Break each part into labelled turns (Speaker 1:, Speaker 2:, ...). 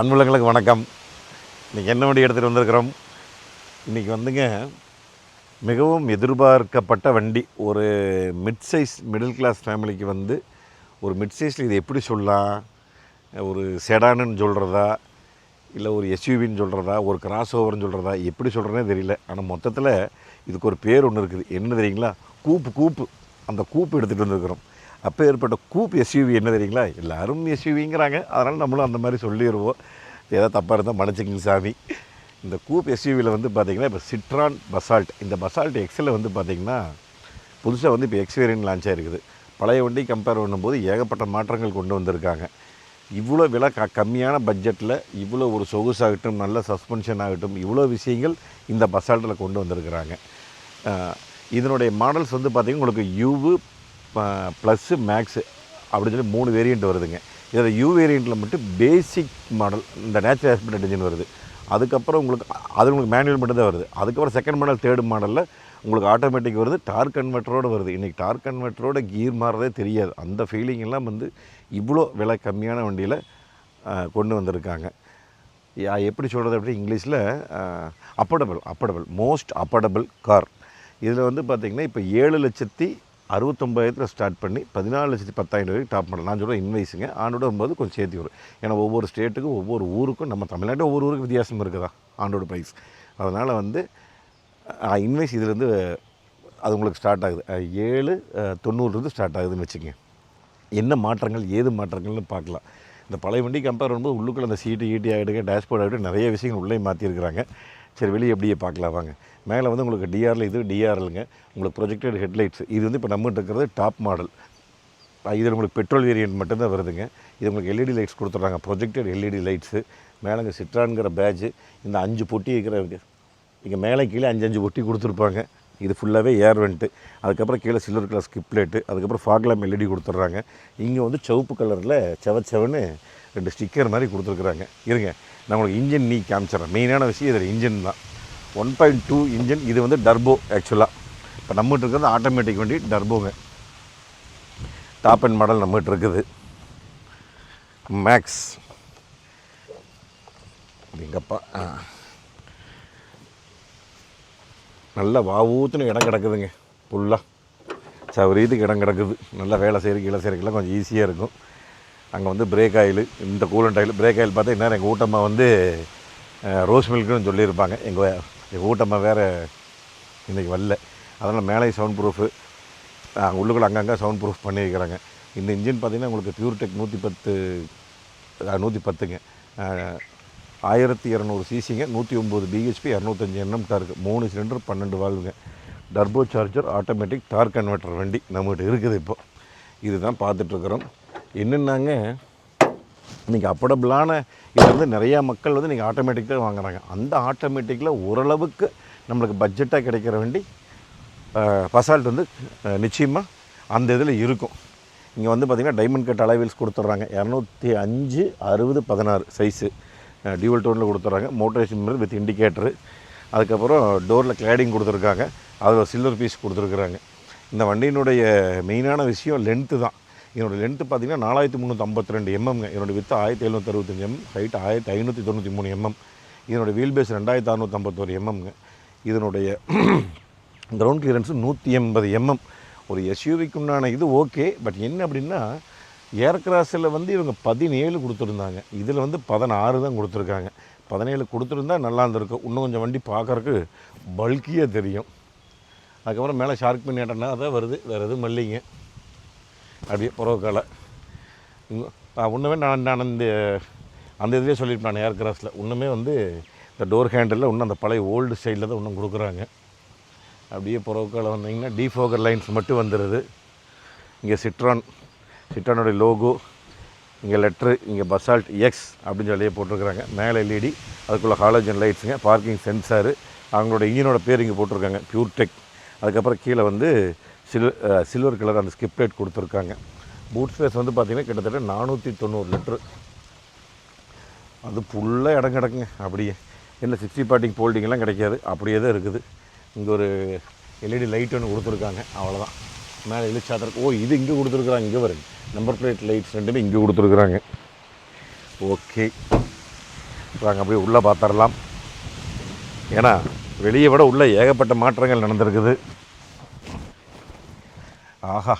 Speaker 1: அன்புலங்களுக்கு வணக்கம். இன்றைக்கி என்ன வண்டி எடுத்துகிட்டு வந்திருக்கிறோம்? இன்றைக்கி வந்துங்க மிகவும் எதிர்பார்க்கப்பட்ட வண்டி. ஒரு மிட் சைஸ் மிடில் கிளாஸ் ஃபேமிலிக்கு வந்து ஒரு மிட் சைஸில் இது எப்படி சொல்லலாம்? ஒரு செடானுன்னு சொல்கிறதா இல்லை ஒரு எஸ்யூவின்னு சொல்கிறதா ஒரு கிராஸ் ஓவர்னு சொல்கிறதா எப்படி சொல்கிறேனே தெரியல. ஆனால் மொத்தத்தில் இதுக்கு ஒரு பேர் ஒன்று இருக்குது. என்ன தெரியுங்களா? கூப்பு கூப்பு. அந்த கூப்பு எடுத்துகிட்டு வந்திருக்கிறோம். அப்போ ஏற்பட்ட கூப் எஸ்யூவி என்ன தெரியுங்களா? எல்லோரும் எஸ்யூவிங்கிறாங்க அதனால் நம்மளும் அந்த மாதிரி சொல்லிடுவோம் ஏதாவது தப்பாக இருந்தால் மன்னிச்சுக்கிங்க சாமி. இந்த கூப் எஸ்யூவியில் வந்து பார்த்திங்கன்னா இப்போ சிட்ரான் பசால்ட் இந்த பசால்ட் எக்ஸில் வந்து பார்த்திங்கன்னா புதுசாக வந்து இப்போ எக்ஸ்பீரியன் லான்ச் ஆகிருக்குது பழைய வண்டி கம்பேர் பண்ணும்போது ஏகப்பட்ட மாற்றங்கள் கொண்டு வந்திருக்காங்க. இவ்வளோ விலை க கம்மியான பட்ஜெட்டில் இவ்வளோ ஒரு சொகுசாகட்டும் நல்ல சஸ்பென்ஷன் ஆகட்டும் இவ்வளோ விஷயங்கள் இந்த பசால்ட்டில் கொண்டு வந்திருக்கிறாங்க. இதனுடைய மாடல்ஸ் வந்து பார்த்திங்கன்னா உங்களுக்கு யூவு ப்ளஸ்ஸு மேக்ஸு அப்படின்னு சொல்லி மூணு வேரியண்ட் வருதுங்க. இதில் யூ வேரியண்ட்டில் மட்டும் பேசிக் மாடல் இந்த நேச்சுரல் ஆஸ்பிரேட் இன்ஜின் வருது. அதுக்கப்புறம் உங்களுக்கு அது உங்களுக்கு மேனுவல் மட்டும் தான் வருது. அதுக்கப்புறம் செகண்ட் மாடல் தேர்டு மாடலில் உங்களுக்கு ஆட்டோமேட்டிக் வருது டார்க் கன்வெர்ட்டரோடு வருது. இன்றைக்கி டார்க் கன்வெர்ட்டரோட கீர் மாறதே தெரியாது. அந்த ஃபீலிங் எல்லாம் வந்து இவ்வளோ விலை கம்மியான வண்டியில் கொண்டு வந்திருக்காங்க. யா எப்படி சொல்கிறது அப்படி இங்கிலீஷில் அப்படபிள் அப்படபிள் மோஸ்ட் அப்படபிள் கார் இதில் வந்து பார்த்திங்கன்னா இப்போ ஏழு லட்சத்தி அறுபத்தொம்பதாயிரத்தில் ஸ்டார்ட் பண்ணி பதினாலு லட்சத்தி பத்தாயிரம் வரைக்கும் டாப் மாடல் நான் சொல்கிறேன் இன்வைஸுங்க ஆண்டோட வரும்போது கொஞ்சம் சேர்த்து வரும் ஏன்னா ஒவ்வொரு ஸ்டேட்டுக்கும் ஒவ்வொரு ஊருக்கும் நம்ம தமிழ்நாட்டில் ஒவ்வொரு ஊருக்கு வித்தியாசம் இருக்குதா? ஆண்டோட ப்ரைஸ் அதனால் வந்து இன்வைஸ் இதுலேருந்து அது உங்களுக்கு ஸ்டார்ட் ஆகுது. ஏழு தொண்ணூறுலேருந்து ஸ்டார்ட் ஆகுதுன்னு வச்சுக்கோங்க. என்ன மாற்றங்கள் ஏது மாற்றங்கள்னு பார்க்கலாம். இந்த பழைய வண்டி கம்பேர் பண்ணும்போது உள்ளுக்குள்ளே அந்த சீட்டு ஈட்டி ஆகிடுங்க டேஷ்போர்ட் ஆகிட்டு நிறைய விஷயங்கள் உள்ளே மாற்றிருக்கிறாங்க சரி வெளியே எப்படியே பார்க்கலாம் வாங்க. மேலே வந்து உங்களுக்கு டிஆரில் இது டிஆர்எலுங்க உங்களுக்கு ப்ரொஜெக்டட் ஹெட்லைட்ஸ் இது வந்து இப்போ நம்மகிட்ட இருக்கிறது டாப் மாடல் இதில் உங்களுக்கு பெட்ரோல் வேரியன்ட் மட்டும்தான் வருதுங்க. இது உங்களுக்கு எல்இடி லைட்ஸ் கொடுத்துட்றாங்க. ப்ரொஜெக்டட் எல்இடி லைட்ஸு மேலேங்க சிட்ரான்கிற பேட்ஜு இந்த அஞ்சு பொட்டி இருக்கிற இங்கே மேலே கீழே அஞ்சு அஞ்சு பொட்டி கொடுத்துருப்பாங்க. இது ஃபுல்லாகவே ஏர் வெண்ட்டு அதுக்கப்புறம் கீழே சில்வர் கலர் ஸ்கிப் பிளேட்டு அதுக்கப்புறம் ஃபாக்லாம் எல்இடி கொடுத்துட்றாங்க. இங்கே வந்து சிவப்பு கலரில் செவச்செவன்னு ரெண்டு ஸ்டிக்கர் மாதிரி கொடுத்துருக்குறாங்க. இருங்க நான் உங்களுக்கு இன்ஜின் நீ காமிச்சிடறேன். மெயினான விஷயம் இதில் இன்ஜின் தான். ஒன் பாயிண்ட் டூ இன்ஜின் இது வந்து டர்போ ஆக்சுவலாக இப்போ நம்மகிட்ட இருக்கிறது ஆட்டோமேட்டிக் வண்டி டர்போங்க டாப் அண்ட் மாடல் நம்மகிட்ட இருக்குது. மேக்ஸ் எங்கப்பா? ஆ. நல்ல வாவூத்துன்னு இடம் கிடக்குதுங்க. ஃபுல்லாக சவரீதுக்கு இடம் கிடக்குது. நல்லா வேலை செய்கிறக்கு கீழே செய்கிறக்கெல்லாம் கொஞ்சம் ஈஸியாக இருக்கும். அங்கே வந்து பிரேக் ஆயில் இந்த கூலண்ட் ஆயில். பிரேக் ஆயில் பார்த்தா என்ன எங்கள் ஊட்டம்மா வந்து ரோஸ் மில்க்குன்னு சொல்லியிருப்பாங்க. எங்கள் எங்கள் ஊட்டம்மா வேறு இன்றைக்கி வரல. அதனால் மேலே சவுண்ட் ப்ரூஃபு அங்கே உள்ளுக்குள்ள அங்கங்கே சவுண்ட் ப்ரூஃப் பண்ணி வைக்கிறாங்க இந்த இன்ஜின் பார்த்தீங்கன்னா உங்களுக்கு பியூர்டெக் நூற்றி பத்து நூற்றி பத்துங்க ஆயிரத்தி இரநூறு சிசிங்க நூற்றி ஒம்பது பிஹெச்பி இரநூத்தஞ்சி எண்ணம் டார்க்கு மூணு சிலிண்டர் பன்னெண்டு வால்வுங்க turbo charger automatic torque converter வண்டி நம்மகிட்ட இருக்குது இப்போது இதுதான் பார்த்துட்ருக்குறோம் என்னென்னாங்க? இன்றைக்கி அஃபோர்டபுளான இது வந்து நிறையா மக்கள் வந்து இன்றைக்கி ஆட்டோமேட்டிக்காக வாங்குறாங்க. அந்த ஆட்டோமேட்டிக்கில் ஓரளவுக்கு நம்மளுக்கு பட்ஜெட்டாக கிடைக்கிற வண்டி பசால்ட் வந்து நிச்சயமாக அந்த இதில் இருக்கும். இங்கே வந்து பார்த்திங்கன்னா டைமண்ட் கட் அலைவீல்ஸ் கொடுத்துட்றாங்க. இரநூத்தி அஞ்சு அறுபது பதினாறு சைஸு டியூவல் டோனில் கொடுத்துட்றாங்க. மோட்டரேஷன் வித் இண்டிகேட்டரு அதுக்கப்புறம் டோரில் கிளாடிங் கொடுத்துருக்காங்க. அதில் சில்வர் பீஸ் கொடுத்துருக்குறாங்க. இந்த வண்டியினுடைய மெயினான விஷயம் லென்த்து தான். என்னோடய லென்த்து பார்த்தீங்கன்னா நாலாயிரத்தி முந்நூற்றி ஐம்பத்தி ரெண்டு mm எம்எம்ங்க என்னோடய வித்து ஆயிரத்தி எழுநூற்றி அறுபத்தஞ்சு mm, எம் ஹைட் ஆயிரத்தி ஐநூற்றி தொண்ணூற்றி மூணு எம்எம் இதனுடைய வீல் பேஸ் ரெண்டாயிரத்தி அறநூற்றி ஐம்பத்தோரு எம்எம்ங்க இதனுடைய கிரவுண்ட் கிளியரன்ஸு நூற்றி எண்பது எம்எம் ஒரு எஸ்யூவிக்கு உண்டான இது ஓகே பட் என்ன அப்படின்னா ஏர்கிராஸில் வந்து இவங்க பதினேழு கொடுத்துருந்தாங்க. இதில் வந்து பதினாறு தான் கொடுத்துருக்காங்க. பதினேழு கொடுத்துருந்தா நல்லா இருந்திருக்கும். இன்னும் கொஞ்சம் வண்டி பார்க்கறக்கு பல்கியாக தெரியும். அதுக்கப்புறம் மேலே ஷார்க் பின்னாட்டனா அதான் வருது. வேறு எதுவும் இல்லைங்க. அப்படியே உறவுக்கால ஒன்றுமே நான் நான் இந்த அந்த இதுலேயே சொல்லியிருப்பேன் நான் ஏர் கிராஸில் இன்னுமே வந்து இந்த டோர் ஹேண்டலில் இன்னும் அந்த பழைய ஓல்டு ஸ்டைலில் தான் இன்னும் கொடுக்குறாங்க. அப்படியே புறவுக்கால் வந்தீங்கன்னா டிஃபோகர் லைன்ஸ் மட்டும் வந்துடுது இங்கே சிட்ரான் சிட்ரானோடைய லோகோ இங்கே லெட்ரு இங்கே பசால்ட் எக்ஸ் அப்படின்னு சொல்லியே போட்டிருக்கிறாங்க. மேலே எல்இடி அதுக்குள்ளே ஹாலஜன் லைட்ஸுங்க பார்க்கிங் சென்சாரு. அவங்களோட இன்ஜினோட பேர் இங்கே போட்டிருக்காங்க பியூர்டெக் அதுக்கப்புறம் கீழே வந்து சில்வர் சில்வர் கலர் அந்த ஸ்கிப் லைட் கொடுத்துருக்காங்க. பூட் ஸ்பேஸ் வந்து பார்த்திங்கன்னா கிட்டத்தட்ட நானூற்றி தொண்ணூறு லிட்ரு அது ஃபுல்லாக இடம் கிடக்குங்க. அப்படியே. இல்லை சிக்ஸ்டி பார்ட்டிங் ஃபோல்டிங்லாம் கிடைக்காது. அப்படியே தான் இருக்குது. இங்கே ஒரு எல்இடி லைட் ஒன்று கொடுத்துருக்காங்க. அவ்வளோதான் மேலே இழுச்சாத்திரம் ஓ இது இங்கே கொடுத்துருக்குறாங்க. இங்கே வருங்க நம்பர் பிளேட் லைட்ஸ் ரெண்டுமே இங்கே கொடுத்துருக்குறாங்க. ஓகே வாங்க அப்படியே உள்ளே பார்த்துடலாம் ஏன்னா வெளியே விட உள்ளே ஏகப்பட்ட மாற்றங்கள் நடந்திருக்குது. ஆஹா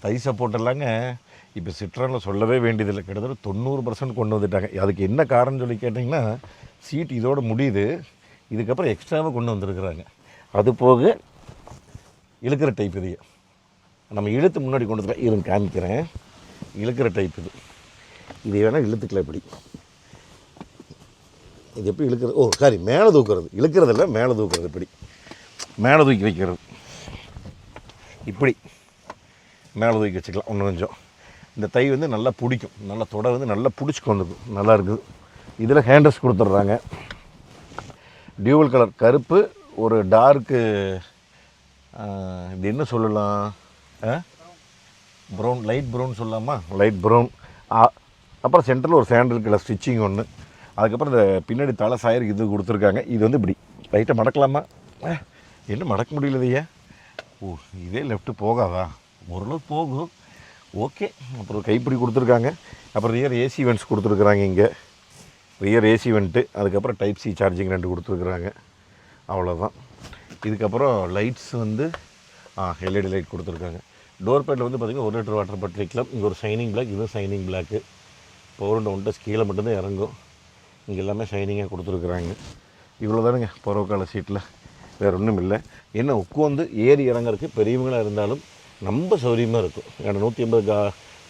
Speaker 1: தை சப்போர்ட் எல்லாங்க இப்போ சிட்ரானில் சொல்லவே வேண்டியதில்லை. கிட்டத்தட்ட தொண்ணூறு பர்சன்ட் கொண்டு வந்துட்டாங்க. அதுக்கு என்ன காரணம் சொல்லி கேட்டிங்கன்னா சீட் இதோட முடியுது. இதுக்கப்புறம் எக்ஸ்ட்ராவாக கொண்டு வந்திருக்கிறாங்க. அது போக இழுக்கிற டைப் இது. நம்ம இழுத்து முன்னாடி கொண்டு வந்துருக்கேன் இருந்து காமிக்கிறேன். இழுக்கிற டைப் இது. இது வேணால் இழுத்துக்கலாம் இப்படி. இது எப்படி இழுக்கிறது ஓ சாரி மேலே தூக்குறது. இழுக்கிறதில்ல மேலே தூக்குறது இப்படி. மேலே தூக்கி வைக்கிறது. இப்படி. மேலே தூக்கி வச்சுக்கலாம் இன்னும் கொஞ்சம். இந்த தை வந்து நல்லா பிடிக்கும். நல்லா தொடை வந்து நல்லா பிடிச்சிக்கு வந்துருக்கும் நல்லா இருக்குது. இதில் ஹேண்டர்ஸ் கொடுத்துட்றாங்க. டியூவல் கலர் கருப்பு ஒரு டார்க்கு இது என்ன சொல்லலாம்? ப்ரௌன் லைட் ப்ரௌன் சொல்லலாமா? Light brown. அப்புறம் சென்டரில் ஒரு சேண்டல் கலர் ஸ்டிச்சிங் ஒன்று அதுக்கப்புறம் இந்த பின்னாடி தலை சாயருக்கு இது கொடுத்துருக்காங்க. இது வந்து இப்படி. லைட்டை மடக்கலாமா? என்ன மடக்க முடியலதையா ஓ இதே லெஃப்ட்டு போகாதா? ஓரளவு போகும். ஓகே அப்புறம் கைப்பிடி கொடுத்துருக்காங்க. அப்புறம் ரியர் ஏசி வென்ட்ஸ் கொடுத்துருக்குறாங்க இங்கே. ரியர் ஏசி வென்ட்டு அதுக்கப்புறம் டைப் சி சார்ஜிங் ரெண்டு கொடுத்துருக்குறாங்க. அவ்வளோதான் இதுக்கப்புறம் லைட்ஸ் வந்து ஆ எல்இடி லைட் கொடுத்துருக்காங்க. டோர் பேட்டில் வந்து பார்த்திங்கன்னா ஒரு லிட்டர் வாட்டர் பாட்டில் வைக்கலாம். இங்கே ஒரு ஷைனிங் பிளாக் இதுவும் shining black power one touch கீழே மட்டும்தான் இறங்கும். இங்கே எல்லாமே ஷைனிங்காக கொடுத்துருக்குறாங்க. இவ்வளோ தானுங்க பருவகால சீட்டில் வேறு ஒன்றும் இல்லை. என்ன உட்காந்து ஏறி இறங்குறதுக்கு பெரியவங்களாக இருந்தாலும் ரொம்ப சௌரியமாக இருக்கும். ஏன்னா நூற்றி ஐம்பது கா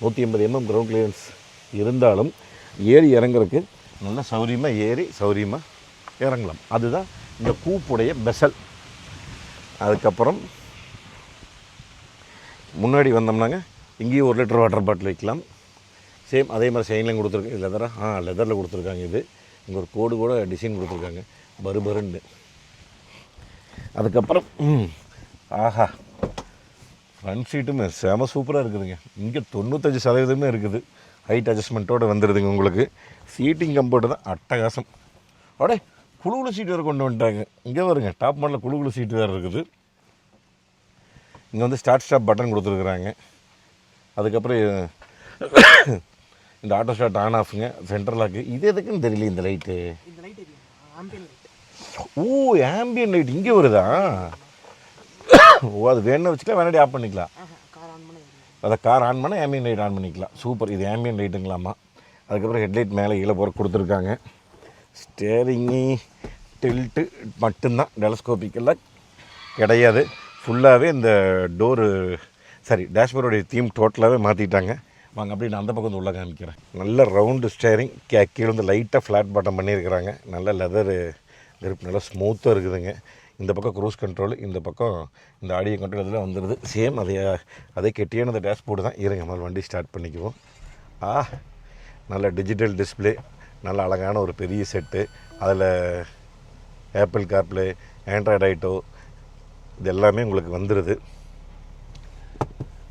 Speaker 1: நூற்றி ஐம்பது எம்எம் கிரவுண்ட் கிளியரன்ஸ் இருந்தாலும் ஏறி இறங்குறதுக்கு நல்லா சௌரியமாக ஏறி சௌரியமாக இறங்கலாம். அதுதான் இந்த கூப்புடைய பெசல். அதுக்கப்புறம் முன்னாடி வந்தோம்னாங்க இங்கேயும் ஒரு லிட்டர் வாட்டர் பாட்டில் வைக்கலாம். சேம் அதே மாதிரி செயின்லையும் கொடுத்துருக்காங்க லெதராக ஆ? லெதரில் கொடுத்துருக்காங்க இது. இங்கே ஒரு கோடு கூட டிசைன் கொடுத்துருக்காங்க. பருபருன்னு. அதுக்கப்புறம் ஆஹா. ஃப்ரண்ட் சீட்டுமே செம சூப்பராக இருக்குதுங்க. இங்கே தொண்ணூத்தஞ்சு சதவீதமே இருக்குது. ஹைட் அட்ஜஸ்ட்மெண்ட்டோடு வந்துடுதுங்க உங்களுக்கு. சீட்டிங் கம்போர்ட் தான் அட்டகாசம். அடே குழுகுழு சீட்டு வேறு கொண்டு வந்துட்டாங்க. இங்கே வருங்க டாப் மாடலில் குழுகுழு சீட்டு வேறு இருக்குது. இங்கே வந்து ஸ்டார்ட் ஸ்டாப் பட்டன் கொடுத்துருக்குறாங்க. அதுக்கப்புறம் இந்த ஆட்டோ ஸ்டார்ட் ஆன் ஆஃபுங்க சென்ட்ரலாக்கு இது எதுக்குன்னு தெரியல இந்த லைட்டு ஓ ஆம்பியன் லைட் இங்கே வருதா? ஓ அது வேணும் வச்சுக்கலாம் வேணாடி ஆஃப் பண்ணிக்கலாம்.
Speaker 2: ஆஹா கார் ஆன் பண்ண எரியும்
Speaker 1: அதை கார் ஆன் பண்ணால் ஆம்பியன் லைட் ஆன் பண்ணிக்கலாம். சூப்பர் இது ஆம்பியன் லைட்டுங்களாமா அதுக்கப்புறம் ஹெட்லைட் மேலே கீழே போகிற கொடுத்துருக்காங்க. ஸ்டேரிங்கு டில்ட்டு மட்டும்தான் டெலஸ்கோபிக்கெல்லாம் கிடையாது. ஃபுல்லாகவே இந்த டோரு சாரி டேஷ்போர்டோடைய தீம் டோட்டலாகவே மாற்றிட்டாங்க வாங்க அப்படி நான் அந்த பக்கம் வந்து உள்ள காமிக்கிறேன். நல்ல ரவுண்டு ஸ்டேரிங் கே கீழே வந்து லைட்டாக ஃப்ளாட் பாட்டம் பண்ணியிருக்கிறாங்க. நல்ல லெதரு கிரிப் நல்லா ஸ்மூத்தாக இருக்குதுங்க. இந்த பக்கம் க்ரூஸ் கண்ட்ரோல் இந்த பக்கம் இந்த ஆடியோ கண்ட்ரோல் இதெல்லாம் வந்துடுது சேம் அதே அதே கெட்டியான அந்த டேஷ்போர்டு தான். இருங்க முதல்ல வண்டி ஸ்டார்ட் பண்ணிக்குவோம். ஆ நல்ல டிஜிட்டல் டிஸ்ப்ளே நல்ல அழகான ஒரு பெரிய செட்டு அதில் ஆப்பிள் கார்ப்ளே ஆண்ட்ராய்டு ஐட்டோ இது எல்லாமே உங்களுக்கு வந்துடுது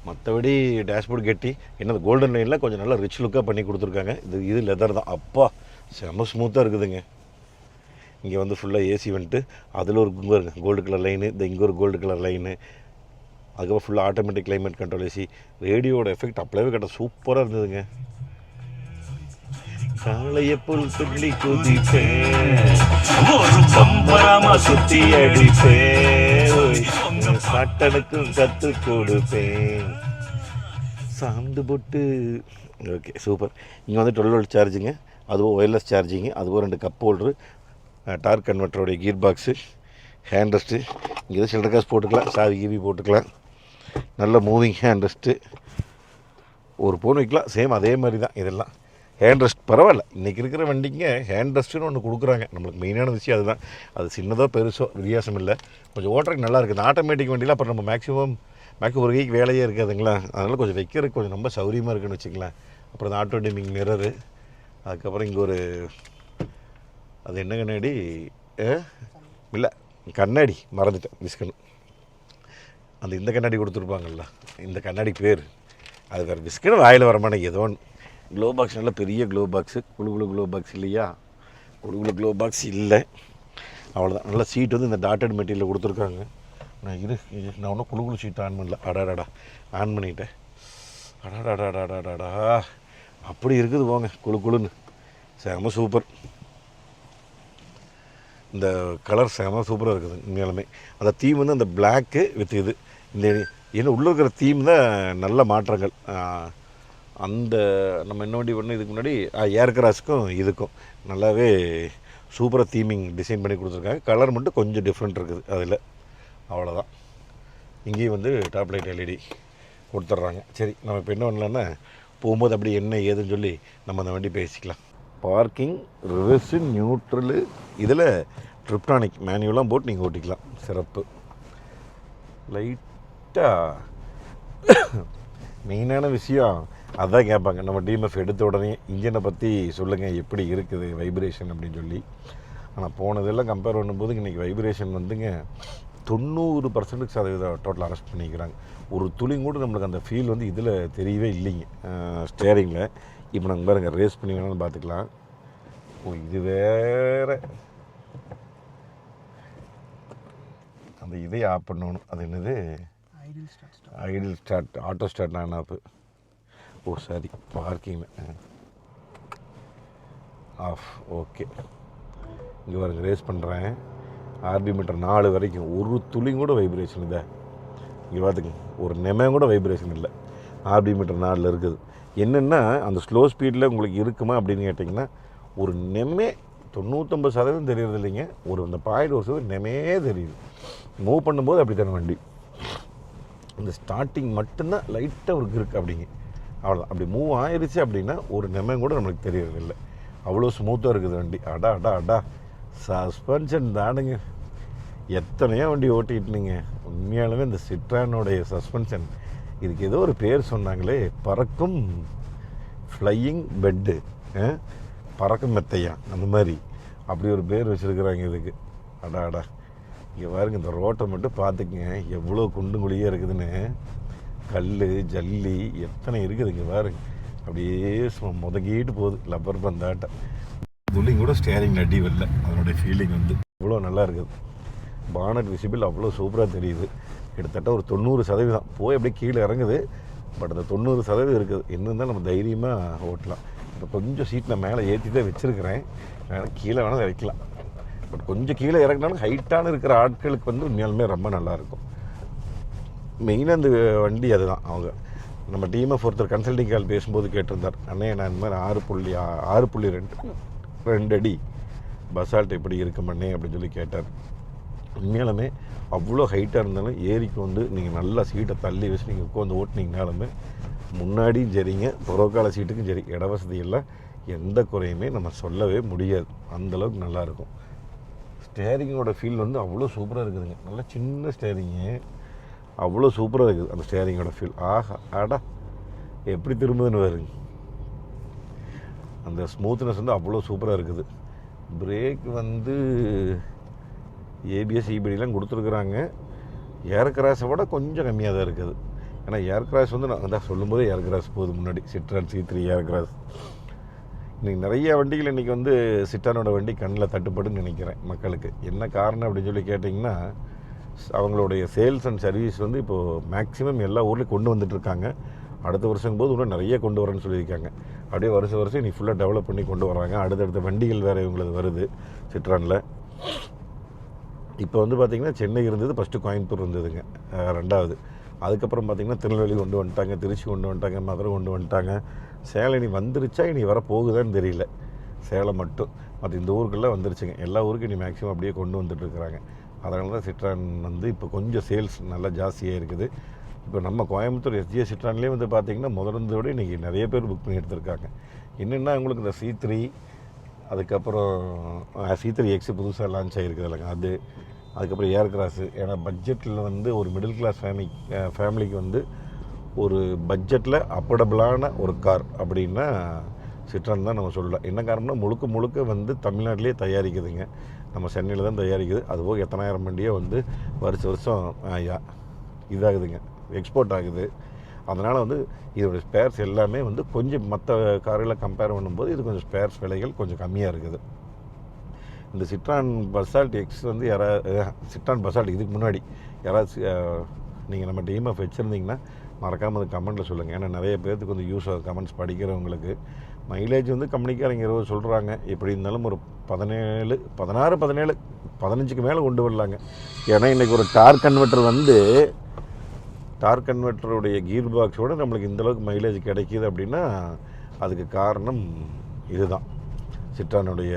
Speaker 1: மற்றபடி டேஷ்போர்டு கெட்டி என்னது கோல்டன் லைனில் கொஞ்சம் நல்லா ரிச் லுக்காக பண்ணி கொடுத்துருக்காங்க. இது இது லெதர் தான். அப்பா செம ஸ்மூத்தாக இருக்குதுங்க. இங்கே வந்து ஃபுல்லாக ஏசி வந்துட்டு அதில் ஒரு கோல்டு கலர் லைனு இந்த இங்கே ஒரு கோல்டு கலர் லைனு அதுக்கப்புறம் ஃபுல்லாக ஆட்டோமேட்டிக் கிளைமேட் கண்ட்ரோல் ஏசி ரேடியோட எஃபெக்ட் அப்பளவே கட்ட சூப்பராக இருந்ததுங்க. காலைய புல் துள்ளி குதிப்பேன்.
Speaker 3: சுத்தி
Speaker 1: அடிப்பேன். சாட்டனுக்கும் கத்து கொடுப்பேன். சாந்து போட்டு ஓகே சூப்பர். இங்கே வந்து டுவெல் வோல்ட் சார்ஜிங்க அதுவும் ஒயர்லெஸ் சார்ஜிங்கு அதுவும் ரெண்டு கப் ஹோல்டரு டார்க் கன்வெர்ட்டருடைய கீர் பாக்ஸு ஹேண்ட் ரெஸ்ட்டு. இங்கே எதுவும் சில்லற காசு போட்டுக்கலாம் சாவி கீவி போட்டுக்கலாம். நல்ல மூவிங் ஹேண்ட் ரெஸ்ட்டு. ஒரு ஃபோன் வைக்கலாம் சேம் அதே மாதிரி தான் இதெல்லாம். ஹேண்ட் ரெஸ்ட் பரவாயில்ல. இன்றைக்கி இருக்கிற வண்டிங்க ஹேண்ட் ரெஸ்ட்டுன்னு ஒன்று கொடுக்குறாங்க. நம்மளுக்கு மெயினான விஷயம் அதுதான். அது சின்னதோ பெருசோ வித்தியாசம் இல்லை. கொஞ்சம் ஓட்டுறதுக்கு நல்லா இருக்குது. ஆட்டோமேட்டிக் வண்டியில் அப்புறம் நம்ம மேக்ஸிமம் மேக்ஸிமம் ஒரு கைக்கு வேலையே இருக்காதுங்களா? அதனால் கொஞ்சம் வைக்கிறதுக்கு கொஞ்சம் ரொம்ப சௌரியமாக இருக்குன்னு வச்சுக்கலாம் அப்புறம் இந்த ஆட்டோ டிமிங் மிரரு. அதுக்கப்புறம் இங்கே ஒரு அது என்ன கண்ணாடி? இல்லை கண்ணாடி. மறந்துட்டேன். விஸ்கன் அந்த இந்த கண்ணாடி கொடுத்துருப்பாங்கல்ல இந்த கண்ணாடி பேர். அது வேறு பிஸ்கட் வாயில் வரமான ஏதோ ஒன்று க்ளோ பாக்ஸ் நல்ல பெரிய க்ளோ பாக்ஸு குழு குழு க்ளோ பாக்ஸ் இல்லையா? குழு குழு க்ளோ பாக்ஸ் இல்லை. அவ்வளோதான் நல்ல சீட் வந்து இந்த டாட்டட் மெட்டீரியல் கொடுத்துருக்காங்க. நான் இது இரு, நான் ஒன்றும் குழு குழு சீட் ஆன் பண்ணல. அடாடாடா ஆன் பண்ணிட்டேன். அடாடாடாடாடாடா அப்படி இருக்குது போங்க. குழு குழுன்னு. செம சூப்பர் இந்த கலர் செம சூப்பராக இருக்குது உண்மையாலுமே அந்த தீம் வந்து அந்த பிளாக்கு வித் இது. இந்த ஏன்னா உள்ளே இருக்கிற தீம் தான் நல்ல மாற்றங்கள். அந்த நம்ம என்ன பண்ண இதுக்கு முன்னாடி ஏர்கிராஸ்க்கும் இதுக்கும். நல்லாவே சூப்பராக தீமிங் டிசைன் பண்ணி கொடுத்துருக்காங்க. கலர் மட்டும் கொஞ்சம் டிஃப்ரெண்ட் இருக்குது அதில். அவ்வளோதான் இங்கேயும் வந்து டாப் லைட் எல்இடி கொடுத்துட்றாங்க. சரி நம்ம இப்போ என்ன பண்ணலான்னா போகும்போது அப்படி என்ன ஏதுன்னு சொல்லி நம்ம அந்த வண்டி பேசிக்கலாம். பார்க்கிங் ரிவர்ஸு நியூட்ரலு இதில் ட்ரிப்டானிக் மேனுவலாம் போட்டு நீங்கள் ஓட்டிக்கலாம். சிறப்பு. லைட்டாக மெயினான விஷயம் அதான் கேட்பாங்க. நம்ம டிஎம்எஃப் எடுத்த உடனே இன்ஜினை பற்றி சொல்லுங்கள் எப்படி இருக்குது வைப்ரேஷன் அப்படின்னு சொல்லி. ஆனால் போனதெல்லாம் கம்பேர் பண்ணும்போது இன்றைக்கி வைப்ரேஷன் வந்துங்க தொண்ணூறு பர்சன்டேஜ் சதவீதம் டோட்டல் அரெஸ்ட் பண்ணிக்கிறாங்க. ஒரு துளி கூட நம்மளுக்கு அந்த ஃபீல் வந்து இதில் தெரியவே இல்லைங்க. ஸ்டேரிங்கில். இப்போ நாங்கள் பாருங்கள் ரேஸ் பண்ணி வேணாலும் பார்த்துக்கலாம். ஓ இது வேற. அந்த இதை ஆஃப் பண்ணணும். அது என்னது? ஐடில் ஸ்டார்ட் ஆட்டோ ஸ்டார்ட் நான் ஆப்பு ஓ சாரி பார்க்கிங்கில் ஆஃப் ஓகே இங்கே பாருங்க ரேஸ் பண்ணுறேன் ஆர்பி மீட்டர் நாலு வரைக்கும். ஒரு துளி கூட வைப்ரேஷன் இல்லை. இங்கே பார்த்துங்க ஒரு நெம கூட வைப்ரேஷன் இல்லை. ஆர்பி மீட்டர் நாலில் இருக்குது. என்னென்னா அந்த ஸ்லோ ஸ்பீடில் உங்களுக்கு இருக்குமா அப்படின்னு கேட்டிங்கன்னா ஒரு நெம்மே தொண்ணூற்றம்பது சதவீதம் தெரியறது இல்லைங்க. ஒரு அந்த பாயிண்ட் ஒரு சதவீதம் நெமே தெரியுது. மூவ் பண்ணும்போது அப்படி தானே வண்டி. இந்த ஸ்டார்டிங் மட்டும்தான் லைட்டாக ஒரு கிருக்கு அப்படிங்க. அவ்வளோதான் அப்படி மூவ் ஆயிடுச்சு அப்படின்னா ஒரு நெமம் கூட நம்மளுக்கு தெரியறதில்லை அவ்வளோ ஸ்மூத்தாக இருக்குது வண்டி. அடா அடா அடா. சஸ்பென்ஷன் தானுங்க. எத்தனையோ வண்டி ஓட்டிட்டுனுங்க. உண்மையாலுமே இந்த சிட்ரானுடைய சஸ்பென்ஷன் இதுக்கு ஏதோ ஒரு பேர் சொன்னாங்களே பறக்கும் ஃப்ளையிங் பெட்டு பறக்கும் மெத்தையா? அந்த மாதிரி. அப்படி ஒரு பேர் வச்சுருக்குறாங்க இதுக்கு. அடா அடா. இங்கே பாருங்க இந்த ரோட்டை மட்டும் பார்த்துக்குங்க. எவ்வளோ குண்டு குழியாக இருக்குதுன்னு. கல் ஜல்லி எத்தனை இருக்குது இங்கே பாருங்க. அப்படியே முதக்கிட்டு போகுது லப்பர் பந்தாட்டம். துளியும் கூட ஸ்டேரிங் அடி வரல. அதனுடைய ஃபீலிங் வந்து இவ்வளோ நல்லா இருக்குது. பானட் விசிபிள் அவ்வளோ சூப்பராக தெரியுது. கிட்டத்தட்ட ஒரு தொண்ணூறு சதவீதம். போய் அப்படியே கீழே இறங்குது. பட் அந்த தொண்ணூறு சதவீதம் இருக்குது. இன்னும் தான் நம்ம தைரியமாக ஓட்டலாம். இப்போ கொஞ்சம் சீட் நான் மேலே ஏற்றி தான் வச்சுருக்கிறேன். வேணால் கீழே வேணால் இறக்கலாம் பட் கொஞ்சம் கீழே இறங்கினாலும் ஹைட்டான இருக்கிற ஆட்களுக்கு வந்து உண்மையாலுமே ரொம்ப நல்லாயிருக்கும். மெயினாக அந்த வண்டி அதுதான் அவங்க. நம்ம டீமை ஒருத்தர் கன்சல்டிங் கால் பேசும்போது கேட்டிருந்தார். அண்ணே நான் இந்த மாதிரி ஆறு புள்ளி ஆறு புள்ளி ரெண்டு ரெண்டு அடி பசால்ட் எப்படி இருக்கும் அண்ணே அப்படின்னு சொல்லி கேட்டார். உண்மையாலுமே அவ்வளோ ஹைட்டாக இருந்தாலும் ஏரிக்கு வந்து நீங்கள் நல்லா சீட்டை தள்ளி வச்சு நீங்கள் உட்காந்து ஓட்டினீங்கனாலுமே முன்னாடியும் சரிங்க புறக்கால சீட்டுக்கும் சரி இட வசதி எல்லாம் எந்த குறையுமே நம்ம சொல்லவே முடியாது. அந்தளவுக்கு நல்லாயிருக்கும் ஸ்டேரிங்கோட ஃபீல் வந்து அவ்வளோ சூப்பராக இருக்குதுங்க. நல்லா சின்ன ஸ்டேரிங்கு அவ்வளோ சூப்பராக இருக்குது அந்த ஸ்டேரிங்கோட ஃபீல் ஆஹா ஆடா எப்படி திரும்புதுன்னு வருங்க அந்த ஸ்மூத்னஸ் வந்து அவ்வளோ சூப்பராக இருக்குது. பிரேக் வந்து ஏபிஎஸ் இபிடிலாம் கொடுத்துருக்குறாங்க. ஏர் கிராஸை விட கொஞ்சம் கம்மியாக தான் இருக்குது. ஏன்னா ஏர் கிராஸ் வந்து நான் தான் சொல்லும்போதே ஏர் கிராஸ் போகுது முன்னாடி. சிட்ரான் சி த்ரீ ஏர் கிராஸ் இன்றைக்கி நிறைய வண்டிகள் இன்றைக்கி வந்து சிட்டானோட வண்டி கண்ணில் தட்டுப்படுன்னு நினைக்கிறேன் மக்களுக்கு. என்ன காரணம் அப்படின்னு சொல்லி கேட்டிங்கன்னா அவங்களுடைய சேல்ஸ் அண்ட் சர்வீஸ் வந்து இப்போது மேக்ஸிமம் எல்லா ஊர்லேயும் கொண்டு வந்துட்டுருக்காங்க. அடுத்த வருஷம் போது இன்னும் நிறைய கொண்டு வரேன்னு சொல்லியிருக்காங்க. அப்படியே வருஷம் வருஷம் இன்னைக்கு ஃபுல்லாக டெவலப் பண்ணி கொண்டு வராங்க. அடுத்தடுத்த வண்டிகள் வேறு இவங்களது வருது சிட்ரானில் இப்போ வந்து பார்த்திங்கன்னா சென்னை இருந்தது ஃபஸ்ட்டு கோயம்புத்தூர் இருந்ததுங்க. ரெண்டாவது. அதுக்கப்புறம் பார்த்திங்கன்னா திருநெல்வேலி கொண்டு வந்துட்டாங்க திருச்சி கொண்டு வந்துட்டாங்க மதுரை கொண்டு வந்துட்டாங்க. சேலம் இனி வந்துருச்சா இனி வர போகுதான்னு தெரியல. சேலம் மட்டும். மற்ற இந்த ஊருக்கெல்லாம் வந்துருச்சுங்க. எல்லா ஊருக்கும் இனி மேக்ஸிமம் அப்படியே கொண்டு வந்துட்டுருக்குறாங்க அதனால தான் சிட்ரான் வந்து இப்போ கொஞ்சம் சேல்ஸ் நல்லா ஜாஸ்தியாக இருக்குது. இப்போ நம்ம கோயம்புத்தூர் எஸ்ஜிஏ சிட்ரான்லேயே வந்து பார்த்திங்கன்னா முதலந்தோடு இன்றைக்கி நிறைய பேர் புக் பண்ணி எடுத்திருக்காங்க. என்னென்னா உங்களுக்கு இந்த சி த்ரீ அதுக்கப்புறம் சி த்ரீ புதுசாக லான்ச் ஆகிருக்குது இல்லைங்க அது அதுக்கப்புறம் ஏர் கிராஸு ஏன்னா பட்ஜெட்டில் வந்து ஒரு மிடில் கிளாஸ் ஃபேமிலி ஃபேமிலிக்கு வந்து ஒரு பட்ஜெட்டில் அஃபோர்டபுளான ஒரு கார் அப்படின்னா சிட்ரான் தான் நம்ம சொல்லலாம். என்ன காரணம்னா முழுக்க முழுக்க வந்து தமிழ்நாட்டிலே தயாரிக்குதுங்க. நம்ம சென்னையில் தான் தயாரிக்குது. அதுபோக எத்தனாயிரம் வண்டியோ வந்து வருஷ வருஷம் இதாகுதுங்க. எக்ஸ்போர்ட் ஆகுது. அதனால் வந்து இதோடய ஸ்பேர்ஸ் எல்லாமே வந்து கொஞ்சம் மற்ற கார்களை கம்பேர் பண்ணும்போது இது கொஞ்சம் ஸ்பேர்ஸ் விலைகள் கொஞ்சம் கம்மியாக இருக்குது. இந்த சிட்ரான் பசால்ட் எக்ஸ் வந்து யாராவது சிட்ரான் பசால்ட் இதுக்கு முன்னாடி யாராவது நீங்கள் நம்ம டிஎம்எஃப் வச்சுருந்தீங்கன்னா மறக்காமல் அது கமெண்ட்டில் சொல்லுங்கள் ஏன்னா நிறைய பேர்த்துக்கு வந்து யூஸ் ஆகும் கமெண்ட்ஸ் படிக்கிறவங்களுக்கு. மைலேஜ் வந்து கம்பெனிக்காரங்க இருபது சொல்கிறாங்க எப்படி இருந்தாலும் ஒரு பதினேழு பதினாறு பதினேழு பதினஞ்சுக்கு மேலே கொண்டு வரலாங்க. ஏன்னா இன்றைக்கி ஒரு டார் கன்வெர்ட்டர் வந்து டார் கன்வெர்ட்டருடைய கீர் பாக்ஸோட நம்மளுக்கு இந்தளவுக்கு மைலேஜ் கிடைக்கிது அப்படின்னா அதுக்கு காரணம் இதுதான். சிட்ரானுடைய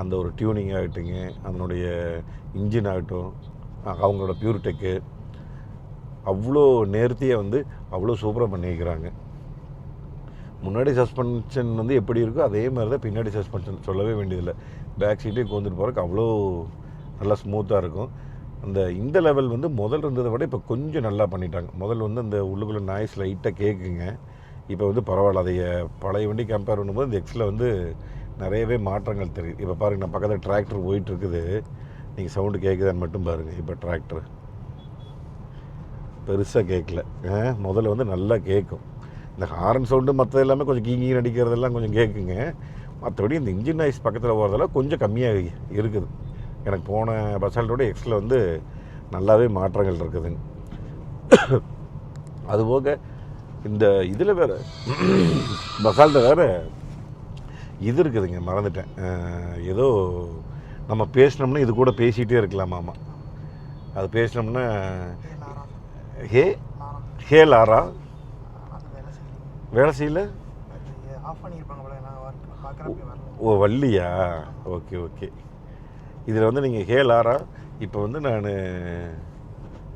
Speaker 1: அந்த ஒரு டியூனிங் ஆகட்டுங்க அதனுடைய இன்ஜின் ஆகட்டும் அவங்களோட பியூர்டெக்கு அவ்வளோ நேர்த்தியாக வந்து அவ்வளோ சூப்பராக பண்ணியிருக்கிறாங்க. முன்னாடி சஸ்பென்ஷன் வந்து எப்படி இருக்கோ அதே மாதிரி தான் பின்னாடி சஸ்பென்ஷன் சொல்லவே வேண்டியதில்லை. பேக் சீட்டே கோந்துட்டு போகிறக்கு அவ்வளோ நல்லா ஸ்மூத்தாக இருக்கும். அந்த இந்த லெவல் வந்து முதல் இருந்ததை விட இப்போ கொஞ்சம் நல்லா பண்ணிட்டாங்க. முதல் வந்து அந்த உள்ளுக்குள்ளே நாய்ஸ் லைட்டாக கேட்குங்க இப்போ வந்து பரவாயில்ல அதைய பழைய வண்டி கம்பேர் பண்ணும்போது இந்த எக்ஸில் வந்து நிறையவே மாற்றங்கள் தெரியுது. இப்போ பாருங்க நான் பக்கத்தில் டிராக்டர் போயிட்டுருக்குது. நீங்கள் சவுண்டு கேட்குதான்னு மட்டும் பாருங்கள் இப்போ டிராக்டர் பெருசாக கேட்கல முதல்ல வந்து நல்லா கேட்கும் இந்த ஹாரன் சவுண்டு மற்ற எல்லாமே கொஞ்சம் கீங்கி அடிக்கிறதெல்லாம் கொஞ்சம் கேட்குங்க மற்றபடி இந்த இன்ஜின் நாய்ஸ் பக்கத்தில் போகிறதெல்லாம் கொஞ்சம் கம்மியாக இருக்குது. எனக்கு போன பசால்ட்டோட எக்ஸில் வந்து நல்லாவே மாற்றங்கள் இருக்குதுங்க அதுபோக இந்த இதில் வேறு பசால்ட்ட வேறு இது இருக்குதுங்க மறந்துட்டேன். ஏதோ நம்ம பேசினோம்னா இது கூட பேசிகிட்டே இருக்கலாமாமா அது பேசினோம்னா ஹே ஹே லாரா.
Speaker 2: வேலை
Speaker 1: செய்யல? ஓ வள்ளியா? Okay okay. இதில் வந்து நீங்கள் ஹே லாரா இப்போ வந்து நான்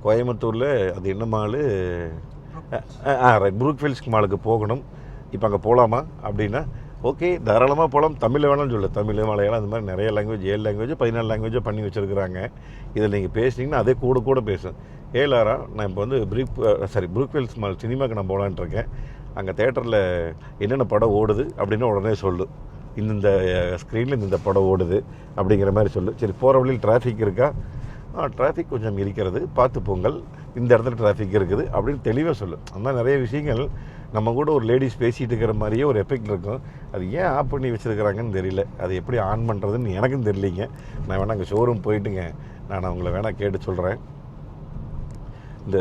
Speaker 1: கோயம்புத்தூரில் அது என்ன மாலு? ஆ ரைட் ப்ரூக்ஃபீல்ஸ்க்கு மாலுக்கு போகணும். இப்போ அங்கே போகலாமா அப்படின்னா ஓகே தாராளமாக போகலாம். தமிழில் வேணாம்னு சொல்லு தமிழ் மலையாளம் அந்த மாதிரி நிறைய லாங்குவேஜ் ஏழு லாங்குவேஜ் பதினாலு லாங்குவேஜோ பண்ணி வச்சுருக்குறாங்க. இதில் நீங்கள் பேசுனீங்கன்னா அதே கூட கூட பேசும் ஏ லாரா நான் இப்போ வந்து ப்ரீப் சாரி ப்ரூக்ஃபீல்ஸ் மால் சினிமாவுக்கு நான் போகலான்ட்ருக்கேன் அங்கே தேட்டரில் என்னென்ன படம் ஓடுது அப்படின்னு உடனே சொல்லு. இந்தந்த ஸ்க்ரீனில் இந்த படம் ஓடுது அப்படிங்கிற மாதிரி சொல்லு. சரி போகிற வழியில் டிராஃபிக் இருக்கா? டிராஃபிக் கொஞ்சம் இருக்கிறது. பார்த்து போங்கள். இந்த இடத்துல டிராஃபிக் இருக்குது அப்படின்னு தெளிவாக சொல்லு. அந்த மாதிரி நிறைய விஷயங்கள் நம்ம கூட ஒரு லேடிஸ் பேசிகிட்டு இருக்கிற மாதிரியே ஒரு எஃபெக்ட் இருக்கும். அது ஏன் ஆஃப் பண்ணி வச்சுருக்கிறாங்கன்னு தெரியல. அது எப்படி ஆன் பண்ணுறதுன்னு எனக்கும் தெரியலிங்க. நான் வேணா அங்கே ஷோரூம் போயிட்டுங்க. நான் அவங்கள வேணால் கேட்டு சொல்கிறேன் இந்த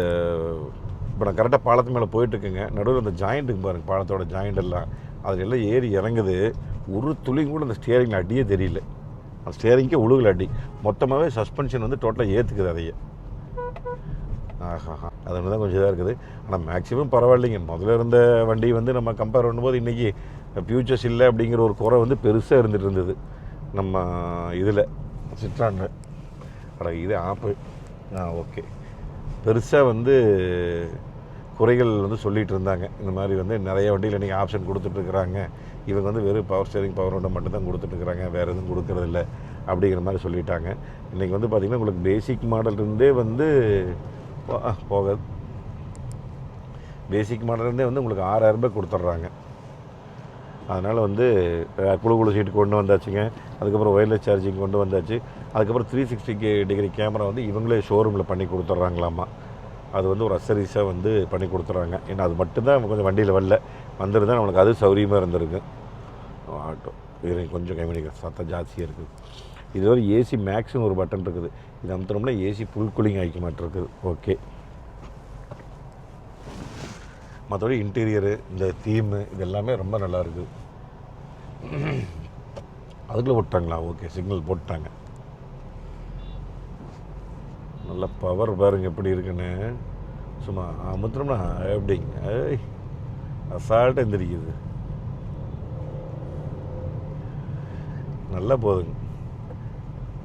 Speaker 1: இப்போ நான் கரெக்டாக பாலத்து மேலே போயிட்டுருக்கேங்க நடுவில் அந்த ஜாயிண்ட்டுக்கு பாருங்கள் பாலத்தோட ஜாயிண்ட் எல்லாம். அதில் எல்லாம் ஏறி இறங்குது. ஒரு துளி கூட அந்த ஸ்டியரிங்கில் அடியே தெரியல. அந்த ஸ்டியரிங்கே உழுகல அடி. மொத்தமாகவே சஸ்பென்ஷன் வந்து டோட்டலாக ஏற்றுக்குது அதையே. ஆஹாஹா. அது ஒன்று தான் கொஞ்சம் இதாக இருக்குது. ஆனால் மேக்ஸிமம் பரவாயில்லைங்க. முதல்ல இருந்த வண்டி வந்து நம்ம கம்பேர் பண்ணும்போது இன்றைக்கி ஃப்யூச்சர்ஸ் இல்லை அப்படிங்கிற ஒரு குறை வந்து பெருசாக இருந்துட்டு இருந்தது. நம்ம இதில் சிட்ரானில் அட இது ஆப்பு ஆ ஓகே பெருசாக வந்து குறைகள் வந்து சொல்லிகிட்டு இருந்தாங்க. இந்த மாதிரி வந்து நிறைய வண்டியில் நீங்கள் ஆப்ஷன் கொடுத்துட்ருக்குறாங்க இவங்க வந்து வெறும் பவர் ஸ்டேரிங் பவர் ஒன்றை மட்டும் தான் கொடுத்துட்ருக்குறாங்க வேறு எதுவும் கொடுக்கறதில்ல அப்படிங்கிற மாதிரி சொல்லிட்டாங்க. இன்றைக்கி வந்து பார்த்திங்கன்னா உங்களுக்கு பேசிக் மாடல் இருந்தே வந்து போக போகாது பேசிக் மாடல் இருந்தே வந்து உங்களுக்கு ஆறாயிரம் ரூபாய் கொடுத்துட்றாங்க. அதனால் வந்து குழு குழு சீட்டு கொண்டு வந்தாச்சுங்க. அதுக்கப்புறம் ஒயர்லெஸ் சார்ஜிங் கொண்டு வந்தாச்சு. அதுக்கப்புறம் த்ரீ சிக்ஸ்டி டிகிரி கேமரா வந்து இவங்களே ஷோரூமில் பண்ணி கொடுத்துட்றாங்களாமா. அது வந்து ஒரு அசரிஸாக வந்து பண்ணி கொடுத்துட்றாங்க ஏன்னா அது மட்டும்தான் கொஞ்சம் வண்டியில் வரல. வந்துருந்தா நம்மளுக்கு அது சௌரியமாக இருந்திருக்கு. ஆட்டோ. இது கொஞ்சம் கம்யூனிக்க சத்தம் ஜாஸ்தியாக இருக்குது இது ஒரு ஏசி மேக்ஸிமம் ஒரு பட்டன் இருக்குது. இது அமுத்தினோம்னா ஏசி ஃபுல் கூலிங் ஆகிக்க மாட்டிருக்குது ஓகே. மற்றபடி இன்டீரியரு இந்த தீமு இது எல்லாமே ரொம்ப நல்லா இருக்குது அதுக்குள்ளே போட்டாங்களா? ஓகே சிக்னல் போட்டாங்க. நல்ல பவர் பாருங்க எப்படி இருக்குன்னு. சும்மா அமுத்தினோம்னா எப்படிங்க? ஏய் அசால்ட்டாக எந்திரிக்குது. நல்லா போதுங்க.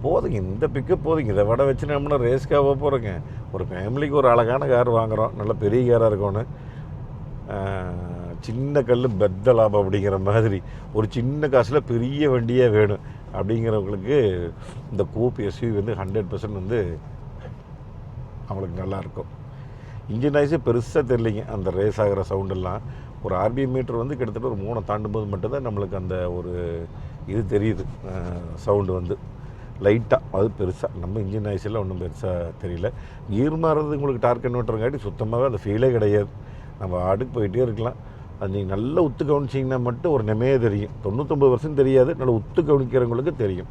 Speaker 1: போதுங்க இந்த பிக்கப் போதுங்க. இதை விட வச்சு நம்மள ரேஸ்க்காக போக போகிறோங்க ஒரு ஃபேமிலிக்கு ஒரு அழகான கார் வாங்குகிறோம் நல்ல பெரிய காராக இருக்கணும் சின்ன கல் பெத்த லாபம் அப்படிங்கிற மாதிரி. ஒரு சின்ன காசில் பெரிய வண்டியாக வேணும். அப்படிங்கிறவங்களுக்கு இந்த கூப் எஸ்யூவி வந்து ஹண்ட்ரட் பர்சன்ட் வந்து அவங்களுக்கு நல்லாயிருக்கும். இன்ஜின் நாய்ஸே பெருசாக தெரியலிங்க. அந்த ரேஸ் ஆகிற சவுண்டெல்லாம் ஒரு ஆர்பிஎம் மீட்டர் வந்து கிட்டத்தட்ட ஒரு மூணை தாண்டும் போது மட்டும்தான் நம்மளுக்கு அந்த ஒரு இது தெரியுது. சவுண்டு வந்து. லைட்டாக அது பெருசாக நம்ம இன்ஜின் நாய்ஸ் ஒன்றும் பெருசாக தெரியல. கீர் மாறுறது உங்களுக்கு டார்க் கன்வெர்ட்டருங்காட்டி சுத்தமாகவே அந்த ஃபீலே கிடையாது. நம்ம ஆடுக்கு போயிட்டே இருக்கலாம். அது நீங்கள் நல்லா உத்து கவனிச்சிங்கன்னா மட்டும் ஒரு நெமையே தெரியும். தொண்ணூத்தொம்பது வருஷம் தெரியாது. நல்லா உத்து கவனிக்கிறவங்களுக்கு தெரியும்.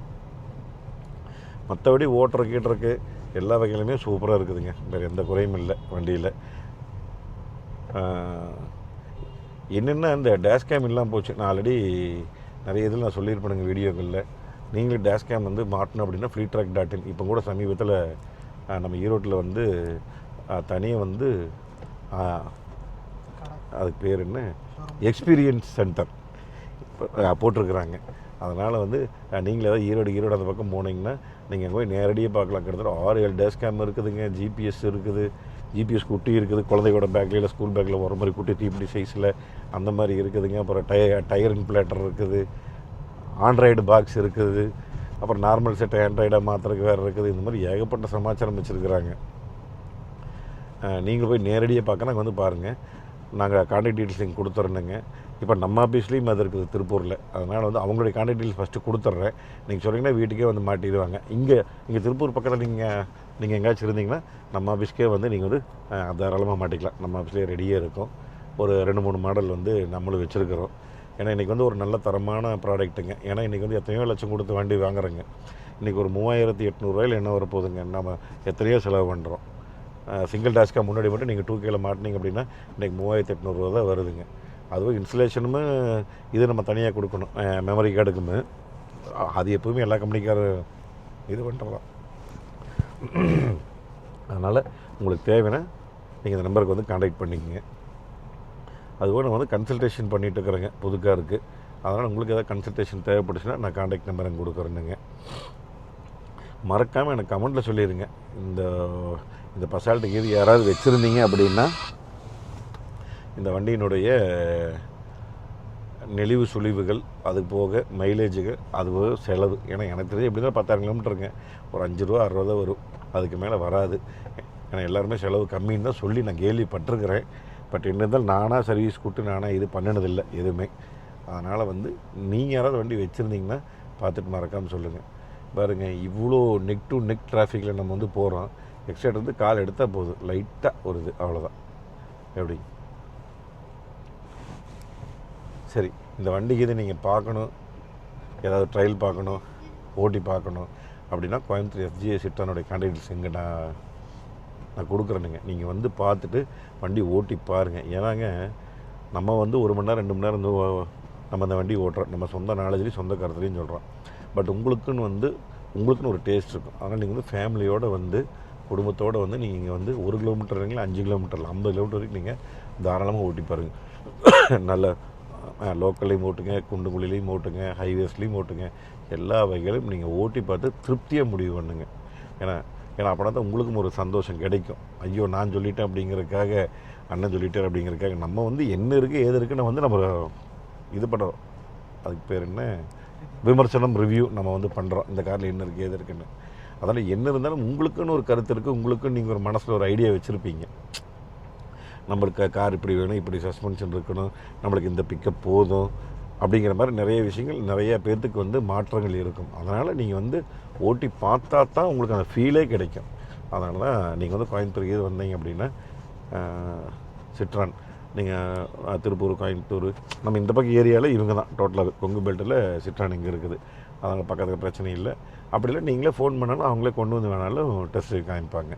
Speaker 1: மற்றபடி ஓட்டுற கீட்டுறக்கு எல்லா வகையிலுமே சூப்பராக இருக்குதுங்க. வேறு எந்த குறையும் இல்லை வண்டியில். என்னென்னா இந்த டேஷ் கேம் இல்லாமல் போச்சு. நான் ஆல்ரெடி நிறைய இதில் நான் சொல்லியிருப்பேனுங்க வீடியோக்களில். நீங்களே டேஷ் கேம் வந்து மாட்டணும் அப்படின்னா ஃப்ரீ ட்ராக் டாட் இன் இப்போ கூட சமீபத்தில் நம்ம ஈரோட்டில் வந்து தனியாக வந்து அதுக்கு பேர் என்ன? எக்ஸ்பீரியன்ஸ் சென்டர் போட்டிருக்கிறாங்க. அதனால் வந்து நீங்கள் ஏதாவது ஈரோடு ஈரோடு அந்த பக்கம் போனீங்கன்னா நீங்கள் போய் நேரடியாக பார்க்கலாம். கிட்டத்தட்ட ஆறு ஏழு டேஸ் கேம் இருக்குதுங்க. ஜிபிஎஸ் இருக்குது. ஜிபிஎஸ் குட்டி இருக்குது. குழந்தையோட பேக்கில் இல்லை ஸ்கூல் பேக்கில் வர மாதிரி குட்டி தீப்பிடி சைஸில் அந்த மாதிரி இருக்குதுங்க. அப்புறம் டய டயர் இன்ப்ளேட்டர் இருக்குது. ஆண்ட்ராய்டு பாக்ஸ் இருக்குது. அப்புறம் நார்மல் செட் ஆண்ட்ராய்டாக மாத்திரக்கு வேறு இருக்குது. இந்த மாதிரி ஏகப்பட்ட சமாச்சாரம் வச்சுருக்குறாங்க. நீங்கள் போய் நேரடியாக பார்க்க நாங்கள் வந்து பாருங்கள் நாங்கள் கான்டாக்ட் டீட்டெயில்ஸ் நீங்கள் கொடுத்துருந்தேங்க இப்போ நம்ம ஆஃபீஸ்லேயும் அது இருக்குது திருப்பூரில். அதனால் வந்து அவங்களுடைய கான்டாக்ட் ஃபஸ்ட்டு கொடுத்துட்றேன். நீங்கள் சொன்னீங்கன்னா வீட்டுக்கே வந்து மாட்டிடுவாங்க. இங்கே இங்கே திருப்பூர் பக்கத்தில் நீங்கள் நீங்கள் எங்கேயாச்சும் இருந்தீங்கன்னா நம்ம ஆஃபீஸ்க்கே வந்து நீங்கள் வந்து தாராளமாக மாட்டிக்கலாம். நம்ம ஆஃபீஸ்லேயே ரெடியே இருக்கும். ஒரு ரெண்டு மூணு மாடல் வந்து நம்மளும் வச்சுருக்கிறோம். ஏன்னா இன்றைக்கி வந்து ஒரு நல்ல தரமான ப்ராடக்ட்டுங்க ஏன்னா இன்றைக்கி வந்து எத்தனையோ லட்சம் கொடுத்து வண்டி வாங்குறேங்க. இன்றைக்கி ஒரு மூவாயிரத்தி எட்நூறுவாயில் என்ன வரப்போகுதுங்க நம்ம எத்தனையோ செலவு பண்ணுறோம் சிங்கிள் டாஸ்க்காக முன்னாடி மட்டும் நீங்கள் டூ கேல மாட்டினீங்க அப்படின்னா இன்றைக்கி மூவாயிரத்தி எட்நூறுரூவா தான் வருதுங்க. அதுவும் இன்சுலேஷனும் இது நம்ம தனியாக கொடுக்கணும். மெமரி கார்டுக்குமே அது எப்பவுமே எல்லா கம்பெனிக்காரும் இது பண்ணுறலாம் அதனால் உங்களுக்கு தேவைன்னா நீங்கள் இந்த நம்பருக்கு வந்து காண்டாக்ட் பண்ணிக்கோங்க. அதுபோல் நான் வந்து கன்சல்டேஷன் பண்ணிகிட்டு இருக்கிறேங்க புதுக்காக இருக்குது அதனால் உங்களுக்கு எதாவது கன்சல்டேஷன் தேவைப்பட்டுச்சுன்னா நான் காண்டாக்ட் நம்பர் எனக்கு கொடுக்குறேனுங்க மறக்காமல் எனக்கு கமெண்ட்டில் சொல்லிடுங்க இந்த இந்த பசால்ட்டுக்கு கீது யாராவது வச்சுருந்தீங்க அப்படின்னா இந்த வண்டியினுடைய நெளிவு சுழிவுகள் அது போக மைலேஜுகள் அது போக செலவு. ஏன்னா எனக்கு தெரிஞ்சு எப்படி தான் பத்தாயிரம் கிலோமீட்டருங்க ஒரு அஞ்சு ரூபா அறுபது ரூபா தான் வரும். அதுக்கு மேலே வராது. ஏன்னா எல்லாருமே செலவு கம்மின்னு தான் சொல்லி நான் கேள்விப்பட்டிருக்கிறேன். பட் என்ன இருந்தாலும் நானாக சர்வீஸ் கூட்டு நானாக இது பண்ணினதில்லை எதுவுமே. அதனால் வந்து நீங்கள் யாராவது வண்டி வச்சுருந்தீங்கன்னா பார்த்துட்டு மறக்காமல் சொல்லுங்கள் பாருங்கள் இவ்வளோ நெக் டு நெக் டிராஃபிக்கில் நம்ம வந்து போகிறோம் எக்ஸைட் வந்து கால் எடுத்தால் போதும். லைட்டாக ஒரு இது அவ்வளோதான் எப்படி? சரி இந்த வண்டிக்கு இது நீங்கள் பார்க்கணும்? ஏதாவது ட்ரையல் பார்க்கணும்? ஓட்டி பார்க்கணும்? அப்படின்னா கோயம்புத்தூர் எஃப்ஜிஏ சிட்டானுடைய கான்டாக்ட்ஸ் எங்கே நான் நான் கொடுக்குறேனுங்க. நீங்கள் வந்து பார்த்துட்டு வண்டி ஓட்டி பாருங்கள் ஏன்னாங்க நம்ம வந்து ஒரு மணி நேரம் ரெண்டு மணி நேரம் ஓ- நம்ம அந்த வண்டி ஓட்டுறோம். நம்ம சொந்த நாலேஜ்லேயும் சொந்த கருத்துலேயும் சொல்கிறோம் பட் உங்களுக்குன்னு வந்து உங்களுக்குன்னு ஒரு டேஸ்ட் இருக்கும். அதனால் நீங்கள் வந்து ஃபேமிலியோடு வந்து குடும்பத்தோடு வந்து நீங்கள் இங்கே வந்து ஒரு கிலோமீட்டர் இல்லைங்களா அஞ்சு கிலோமீட்டர் ஐம்பது கிலோமீட்டர் வரைக்கும் நீங்கள் தாராளமாக ஓட்டி பாருங்கள் நல்ல லோக்கல்லையும் ஓட்டுங்க குண்டுங்குழிலையும் ஓட்டுங்க ஹைவேஸ்லேயும் ஓட்டுங்க. எல்லா வகைகளையும் நீங்கள் ஓட்டி பார்த்து திருப்தியாக முடிவு பண்ணுங்க. ஏன்னா ஏன்னா அப்படின்னா தான் உங்களுக்கும் ஒரு சந்தோஷம் கிடைக்கும். ஐயோ நான் சொல்லிட்டேன் அப்படிங்கிறதுக்காக அண்ணன் சொல்லிட்டார் அப்படிங்கிறதுக்காக நம்ம வந்து என்ன இருக்குது ஏது இருக்குன்னு வந்து நம்ம இது பண்ணுறோம் அதுக்கு பேர் என்ன? விமர்சனம் ரிவ்யூ நம்ம வந்து பண்ணுறோம் இந்த காரில் என்ன இருக்குது ஏது இருக்குன்னு. அதனால் என்ன இருந்தாலும் உங்களுக்குன்னு ஒரு கருத்து இருக்குது உங்களுக்குன்னு நீங்கள் ஒரு மனசில் ஒரு ஐடியா வச்சுருப்பீங்க. நம்மளுக்கு கார் இப்படி வேணும் இப்படி சஸ்பென்ஷன் இருக்கணும் நம்மளுக்கு இந்த பிக்கப் போதும் அப்படிங்கிற மாதிரி நிறைய விஷயங்கள் நிறைய பேர்த்துக்கு வந்து மாற்றங்கள் இருக்கும். அதனால் நீங்கள் வந்து ஓட்டி பார்த்தா தான் உங்களுக்கு அந்த ஃபீலே கிடைக்கும். அதனால தான் நீங்கள் வந்து கோயம்புத்தூருக்கு இது வந்தீங்க அப்படின்னா சிட்ரான். நீங்கள் திருப்பூர் கோயம்புத்தூர் நம்ம இந்த பக்கம் ஏரியாவில் இவங்க தான். டோட்டலாக கொங்கு பெல்ட்டில் சிட்ரான் இங்கே இருக்குது. அதனால் பக்கத்துக்கு பிரச்சனை இல்லை. அப்படி இல்லை நீங்களே ஃபோன் பண்ணாலும் அவங்களே கொண்டு வந்து வேணாலும் டெஸ்ட் காமிப்பாங்க.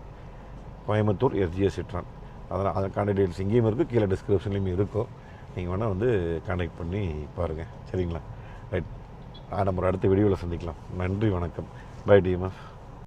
Speaker 1: Coimbatore SGS Citroen. அதனால் அதற்கான டீட்டெயில்ஸ் இங்கேயும் இருக்குது கீழே டிஸ்கிரிப்ஷன்லேயும் இருக்கும் நீங்கள் வேணால் வந்து கான்டாக்ட் பண்ணி பாருங்கள் சரிங்களா? ரைட் நம்ம அடுத்த வீடியோவில் சந்திக்கலாம். நன்றி வணக்கம். By TMF